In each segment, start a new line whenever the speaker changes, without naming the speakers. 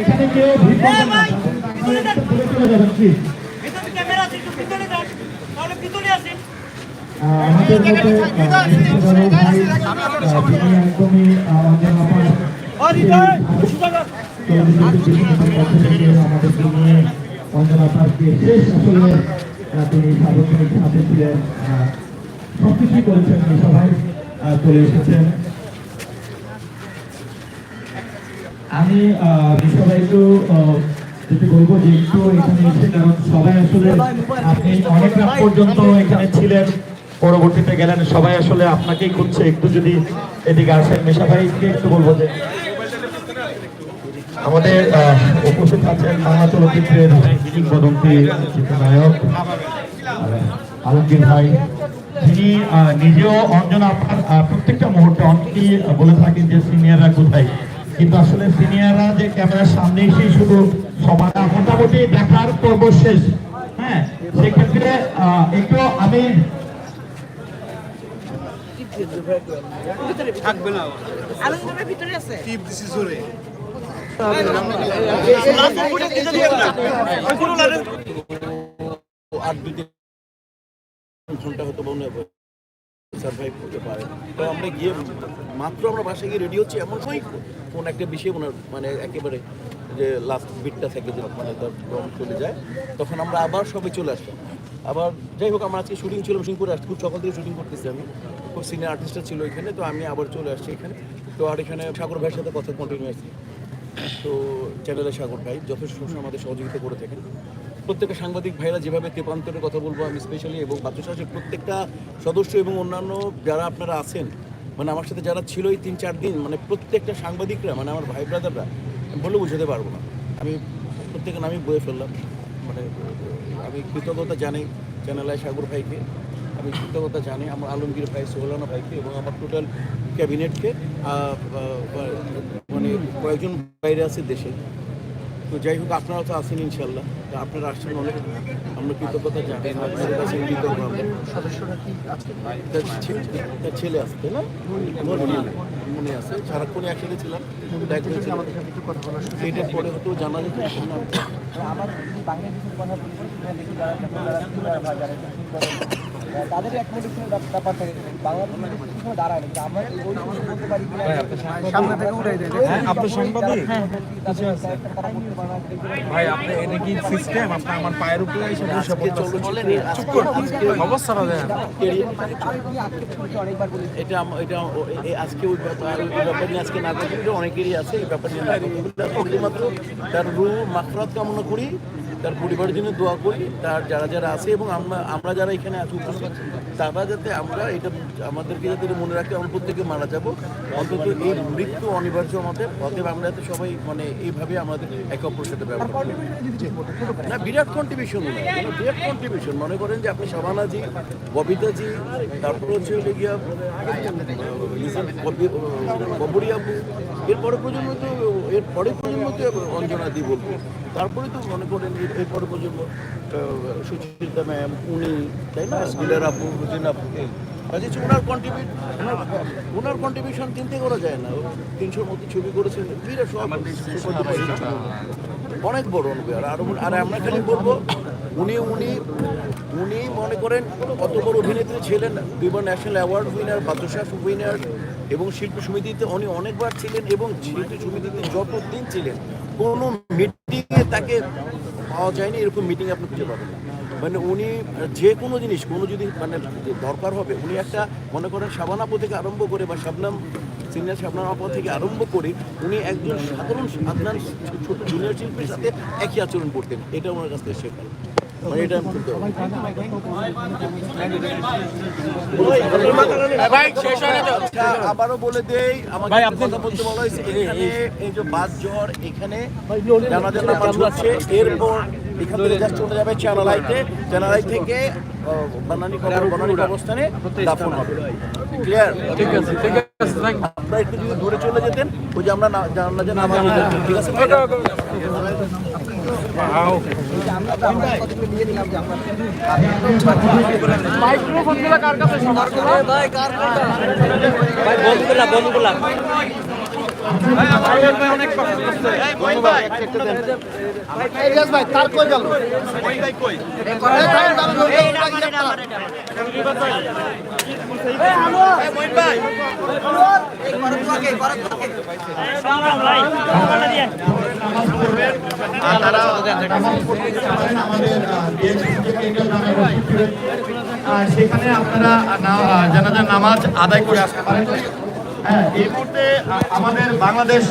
এখানে কেউ
ভিতরে আসেন
আমাদের একদমই আহ, অঞ্জন আপারকে শেষ আসলে তিনি সার্বক্ষণিক করেছেন সভায় চলে আমি বিষয়টা যেটি বলব যে একটু এখানে এসে, কারণ সবাই আসলে আপনি অনেক রাত পর্যন্ত এখানে ছিলেন। পরবর্তীতে গেলেন। সবাই আসলে আপনাকেই খুঁজছে। একটু যদি এদিকে আসেন মেশা ভাইকে একটু বলব যে আমাদের উপস্থিত আছেন বাংলা চলচ্চিত্রের আলমগীর ভাই। তিনি নিজেও অঞ্জনা আপনার প্রত্যেকটা মুহূর্তে অনেকেই বলে থাকেন যে সিনিয়ররা কোথায়। কিন্তু আসলে সিনিয়ররা যে ক্যামেরার সামনে এসে শুধু সবার মোটামুটি দেখার পর্ব শেষ। হ্যাঁ সেক্ষেত্রে একটু আমি
আলমগীরের ভিতরে আছে
আর দুই তিন ঘণ্টা হয়তো মনে হবে সার্ভাইভ করতে পারে। তো আমরা গিয়ে মাত্র আমরা বাসায় গিয়ে রেডি হচ্ছি, এমন সময় কোন একটা বিষয় ওনার মানে একেবারে যে লাস্ট বিটটা থেকে যে মানে তার চলে যায়, তখন আমরা আবার সবাই চলে আসলাম। আবার যাই হোক, আমার আজকে শুটিং ছিল শুটিং করে আসছি খুব সকাল থেকে শুটিং করতেছি আমি। খুব সিনিয়র আর্টিস্টরা ছিল এখানে, তো আমি আবার চলে আসছি এখানে। তো আর এখানে সাগর ভাইয়ের সাথে কথা কন্টিনিউ আসছি তো চ্যানেলের সাগর ভাই, যথেষ্ট সময় আমাদের সহযোগিতা করে থাকেন। প্রত্যেকটা সাংবাদিক ভাইরা যেভাবে তেপান্তরের কথা বলব আমি স্পেশালি এবং বাচ্চাশাসের প্রত্যেকটা সদস্য এবং অন্যান্য যারা আপনারা আছেন মানে আমার সাথে যারা ছিল এই তিন চার দিন মানে প্রত্যেকটা সাংবাদিকরা মানে আমার ভাই ব্রাদাররা বলে বুঝাতে পারব না। আমি প্রত্যেকের নামই বয়ে ফেললাম মানে আমি কৃতজ্ঞতা জানাই চ্যানেলায় সাগর ভাইকে, আমি কৃতজ্ঞতা জানি আমার আলমগীর ভাই, সোহলানা ভাইকে এবং আমার টোটাল ক্যাবিনেটকে মানে কয়েকজন বাইরে আছে দেশে। তো যাই হোক আপনারা তো আসেন ইনশাল্লাহ তো আপনারা আসছেন অনেক। আমরা কৃতজ্ঞতা জানাই। আপনাদের কাছে কৃতজ্ঞ তার ছেলে আসতে না? আমার মনে আছে। সারাক্ষণই একসাথে ছিলাম। দেখা পরে হয়তো জানা যেত
আমার বাংলাদেশের কথা বলি তাদের অ্যাকোমোডেশনের ব্যাপার থাকে বাংলাদেশ দাঁড়ায় না আমরা বলতে পারি সামনে থেকে উঠাই দেয়
আপনি সাংবাদিক?
তারা করতে পারে না
ভাই আপনি এটা কি সিস্টেম আপনি আমার পায়ের উপরে এসে বসে
আজকে
অবস্থাটা দেন
এটা এটা ওই ব্যাপার ওই ব্যাপার নিয়ে আজকে না করতে অনেকেরই আছে এই ব্যাপার নিয়ে। তার রু মাফরাত কামনা করি। তার পরিবারের জন্য দোয়া করি, তার যারা যারা আছে এবং আমরা আমরা যারা এখানে আছি তারা যাতে আমরা এটা আমাদেরকে যাতে মনে রাখতে আমরা প্রত্যেকে মারা যাব। অন্তত এই মৃত্যু অনিবার্য আমাদের, অতএব আমরা যাতে সবাই মানে এইভাবে আমাদের একে অপরের সাথে ব্যবহার করি। না, বিরাট কন্ট্রিবিউশন বিরাট কন্ট্রিবিউশন মনে করেন যে আপনি শাবানাজি ববিতাজি, তারপর হচ্ছে গিয়া ববরি আপু এরপরে প্রজন্ম তো, এর পরে প্রজন্ম তো অঞ্জনা দি বলব। তারপরে তো মনে করেন এরপরে আহ, সুচিত্রা ম্যাম উনি তাই না? দিলার আপু রুজিন আপু কাজে ওনার কন্ট্রিবিউট ওনার কন্ট্রিবিউশন চিন্তা করা যায় না। তিনশোর মতো ছবি করেছেন। বিরাট সব অনেক বড় অনুভব আর আর আমরা খালি বলব উনি উনি উনি মনে করেন কত বড় অভিনেত্রী ছিলেন। দুইবার ন্যাশনাল অ্যাওয়ার্ড উইনার বাদশাহ উইনার এবং শিল্পী সমিতিতে উনি অনেকবার ছিলেন এবং শিল্পী সমিতিতে যতদিন ছিলেন কোনো মিটিংয়ে তাকে পাওয়া যায়নি, এরকম মিটিং আপনি খুঁজে পাবেন না। মানে উনি, যে কোনো জিনিস, কোনো যদি মানে দরকার হবে, উনি একটা, মনে করেন সাবানাপু থেকে আরম্ভ করে বা সাবনাম সিনিয়র শাবনাম আপা থেকে আরম্ভ করে উনি একজন সাধারণ সাধারণ, ছোট জুনিয়র শিল্পীর সাথে একই আচরণ করতেন। এটা ওনার কাছ থেকে শেখা। আবারও বলে দেই আমাকে
ভাই,
কথা বলতে বলা হয়েছে এখানে এই যে বাস জ্বর এখানে জানাজার নামাজ হচ্ছে এরপর এখান থেকে জাস্ট চলে যাবে থেকে বানানি কবর বানানি অবস্থানে দাফন হবে। ক্লিয়ার
ঠিক আছে ঠিক আছে
আপনারা একটু যদি দূরে চলে যেতেন ওই যে আমরা যে নামাজ ঠিক আছে ভাই?
আমরা
এই না আমার এটা আমার এটা সংগ্রাম ভাই সংগ্রামটা দিয়ে
সেখানে আপনারা জানাজার নামাজ আদায় করে আসতে পারেন। হ্যাঁ এই মুহূর্তে আমাদের বাংলাদেশ।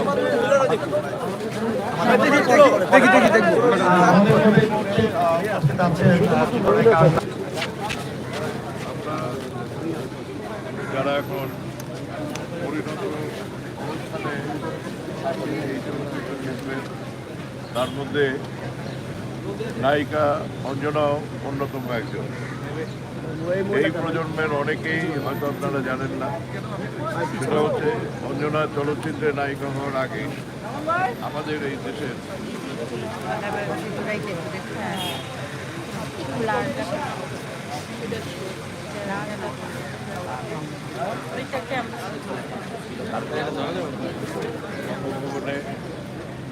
যারা এখন পরিণত এই চলচ্চিত্র শিল্পের তার মধ্যে নায়িকা অঞ্জনাও অন্যতম একজন এই প্রজন্মের অনেকেই হয়তো আপনারা জানেন না। সেটা হচ্ছে অঞ্জনা চলচ্চিত্রে নায়িকা হওয়ার আগে আমাদের এই দেশের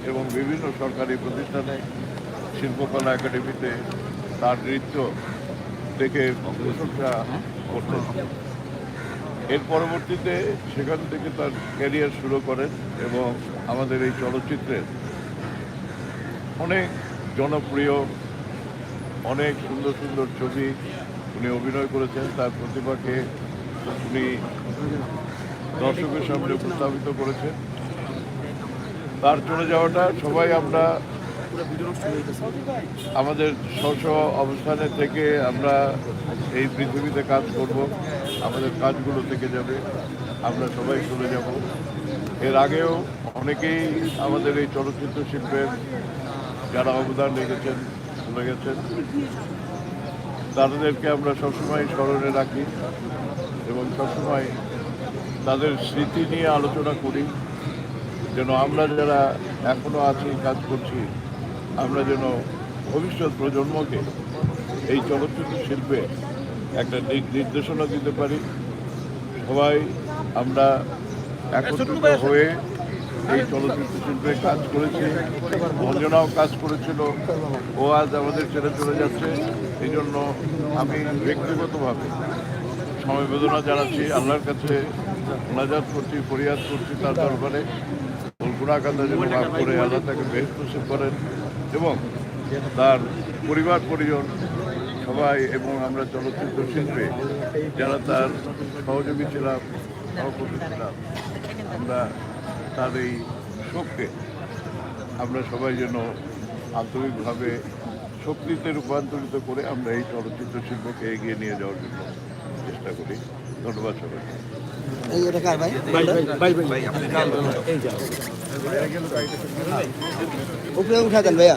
এবং বিভিন্ন সরকারি প্রতিষ্ঠানে শিল্পকলা একাডেমিতে তার নৃত্য দেখে প্রশংসা করতেন এর পরবর্তীতে সেখান থেকে তার ক্যারিয়ার শুরু করেন এবং আমাদের এই চলচ্চিত্রের অনেক জনপ্রিয়, অনেক সুন্দর সুন্দর ছবি উনি অভিনয় করেছেন। তার প্রতিভাকে উনি দর্শকের সামনে উপস্থাপিত করেছেন। তার চলে যাওয়াটা সবাই আমরা আমাদের স্ব অবস্থানে থেকে আমরা এই পৃথিবীতে কাজ করব, আমাদের কাজগুলো থেকে যাবে, আমরা সবাই চলে যাব। এর আগেও অনেকেই আমাদের এই চলচ্চিত্র শিল্পের যারা অবদান রেখেছেন চলে গেছেন, তাদেরকে আমরা সবসময় স্মরণে রাখি এবং সবসময় তাদের স্মৃতি নিয়ে আলোচনা করি, যেন আমরা যারা এখনও আছি, কাজ করছি আমরা যেন ভবিষ্যৎ প্রজন্মকে এই চলচ্চিত্র শিল্পে একটা দিক নির্দেশনা দিতে পারি। সবাই আমরা একত্রিত হয়ে এই চলচ্চিত্র শিল্পে কাজ করেছি। অঞ্জনাও কাজ করেছিল। ও আজ আমাদের ছেড়ে চলে যাচ্ছে। এই জন্য আমি ব্যক্তিগতভাবে সমবেদনা জানাচ্ছি। আল্লাহর কাছে মোনাজাত করছি ফরিয়াদ করছি তার দরবারে। গুণাকান্দা যেন মাফ করে আল্লাহ তাকে নসিব করেন এবং তার পরিবার, পরিজন সবাই এবং আমরা চলচ্চিত্র শিল্পে যারা তার সহযোগী ছিলাম, সহকর্মী ছিলাম, আমরা তার এই শোককে আমরা সবাই যেন আন্তরিকভাবে শক্তিতে রূপান্তরিত করে আমরা এই চলচ্চিত্র শিল্পকে এগিয়ে নিয়ে যাওয়ার জন্য চেষ্টা করি। ধন্যবাদ সবাইকে।
এই এটা কার ভাই? উপরে উঠা দেন ভাইয়া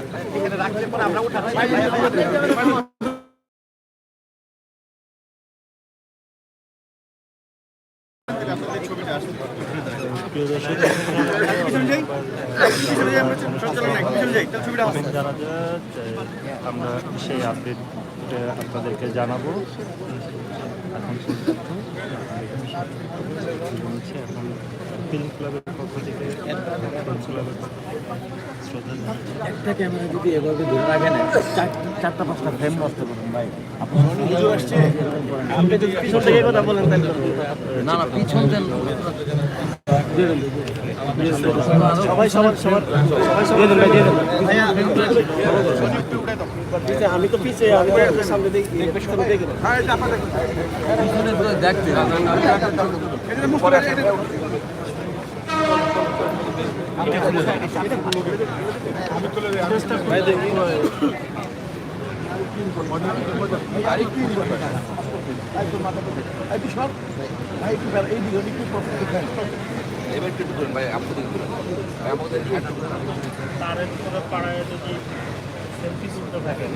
জানাজা আমরা সেই আপডেট আপনাদেরকে জানাব এখন পর্যন্ত বলছি এখন ফিল্ম ক্লাবের পক্ষ থেকে ক্লাবের।
একটা ক্যামেরা যদি এভাবে ধরে রাখেন চারটা পাঁচটা ফ্রেম নষ্ট করেন ভাই। আপনি
পিছন থেকে কথা বলেন
না না পিছন দেন
সবাই সবার সবার সবাই দিয়ে দেন ভাই দিয়ে দেন। পিছে, আমি তো পিছে আমি তো আপনার সামনে দেখি একটু দেখি ভাই
আপনাদের পুরো
আমাদের পাড়ায় যদি সেলফি তুলতে থাকে।